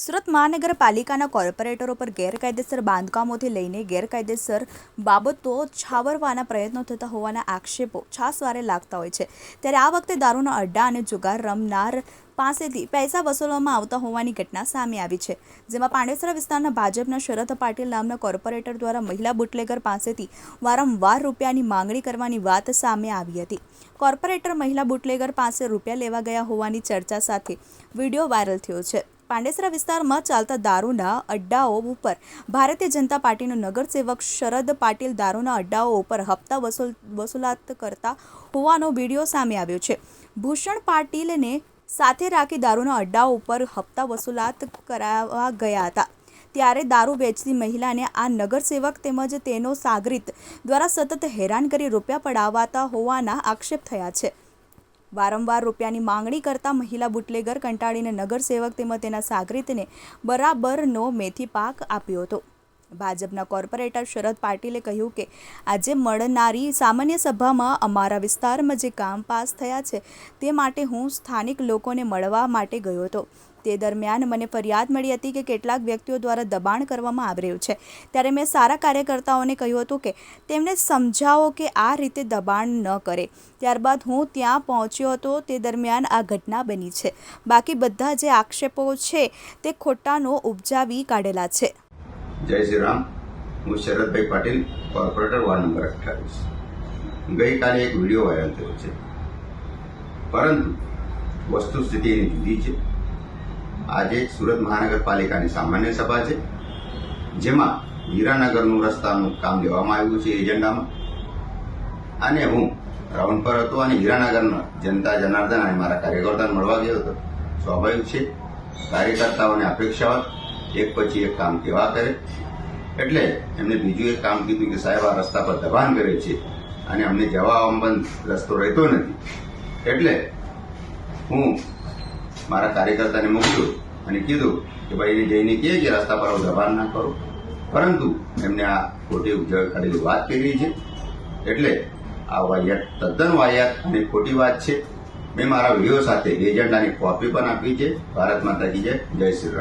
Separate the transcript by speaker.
Speaker 1: સુરત મહાનગરપાલિકાના કોર્પોરેટરો પર ગેરકાયદેસર બાંધકામોથી લઈને ગેરકાયદેસર બાબતો છાવરવાના પ્રયત્નો થતા હોવાના આક્ષેપો છાસવારે લાગતા હોય છે. ત્યારે આ વખતે દારૂના અડ્ડા અને જુગાર રમનાર પાસેથી પૈસા વસૂલવામાં આવતા હોવાની ઘટના સામે આવી છે, જેમાં પાંડેસરા વિસ્તારના ભાજપના શરદ પાટીલ નામના કોર્પોરેટર દ્વારા મહિલા બુટલેગર પાસેથી વારંવાર રૂપિયાની માંગણી કરવાની વાત સામે આવી હતી. કોર્પોરેટર મહિલા બુટલેગર પાસે રૂપિયા લેવા ગયા હોવાની ચર્ચા સાથે વીડિયો વાયરલ થયો છે. પાંડેસરા વિસ્તારમાં ચાલતા દારૂના અડ્ડાઓ ઉપર ભારતીય જનતા પાર્ટીનો નગરસેવક શરદ પાટીલ દારૂના અડ્ડાઓ ઉપર હપ્તા વસૂલ, વસૂલાત કરતા હોવાનો વીડિયો સામે આવ્યો છે. ભૂષણ પાટીલને સાથે રાખી દારૂના અડ્ડાઓ ઉપર હપ્તા વસૂલાત કરાવવા ગયા હતા. ત્યારે દારૂ વેચતી મહિલાને આ નગરસેવક તેમજ તેનો સાગરિત દ્વારા સતત હેરાન કરી રૂપિયા પડાવાતા હોવાના આક્ષેપ થયા છે. વારંવાર રૂપિયાની માંગણી કરતા મહિલા બુટલેગર કંટાળીને નગરસેવક તેમજ તેના સાગરિતને બરાબરનો મેથી પાક આપ્યો હતો. ભાજપના કોર્પોરેટર શરદ પાટીલે કહ્યું કે, આજે મળનારી સામાન્ય સભામાં અમારા વિસ્તારમાં જે કામ પાસ થયા છે, તે માટે હું સ્થાનિક લોકોને મળવા માટે ગયો હતો. તે દરમિયાન મને ફરિયાદ મળી હતી કે કેટલાક વ્યક્તિઓ દ્વારા દબાણ કરવામાં આવી રહ્યું છે. ત્યારે મેં સારા કાર્યકર્તાઓને કહ્યું હતું કે, તેમને સમજાવો કે આ રીતે દબાણ ન કરે. ત્યારબાદ હું ત્યાં પહોંચ્યો હતો, તે દરમિયાન આ ઘટના બની છે. બાકી બધા જે આક્ષેપો છે, તે ખોટાનો ઉપજાવી કાઢેલા છે.
Speaker 2: જય શ્રી રામ હું Sharadbhai Patil, corporator, ward number અઠ્ઠાવીસ. ગઈકાલે એક વીડિયો વાયરલ થયો છે. પરંતુ વસ્તુસ્થિતિ એની જુદી છે. આજે સુરત મહાનગરપાલિકાની સામાન્ય સભા છે, જેમાં હીરાનગરનું રસ્તાનું કામ લેવામાં આવ્યું છે એજન્ડામાં. અને હું રાઉન્ડ પર હતો અને હીરાનગરના જનતા જનાર્દન અને મારા કાર્યકર્તાને મળવા ગયો હતો. સ્વાભાવિક છે, કાર્યકર્તાઓને અપેક્ષા એક પછી એક કામ કેવા કરે એટલે એમને બીજું એક કામ કીધું કે સાહેબ, આ રસ્તા પર દબાણ કરે છે અને અમને જવા બંધ રસ્તો રહેતો નથી. એટલે હું મારા કાર્યકર્તાને મોકલ્યો અને કીધું કે ભાઈ, એને જઈને કહે કે રસ્તા પર દબાણ ના કરો. પરંતુ એમને આ ખોટી ઉજવણી કરેલી વાત કરી છે. એટલે આ વાહિયાત તદ્દન વાહિયાત અને ખોટી વાત છે. મેં મારા વીડિયો સાથે એજન્ડાની કોપી પણ આપી છે. ભારત માતાજી જય. જય શ્રી રામ.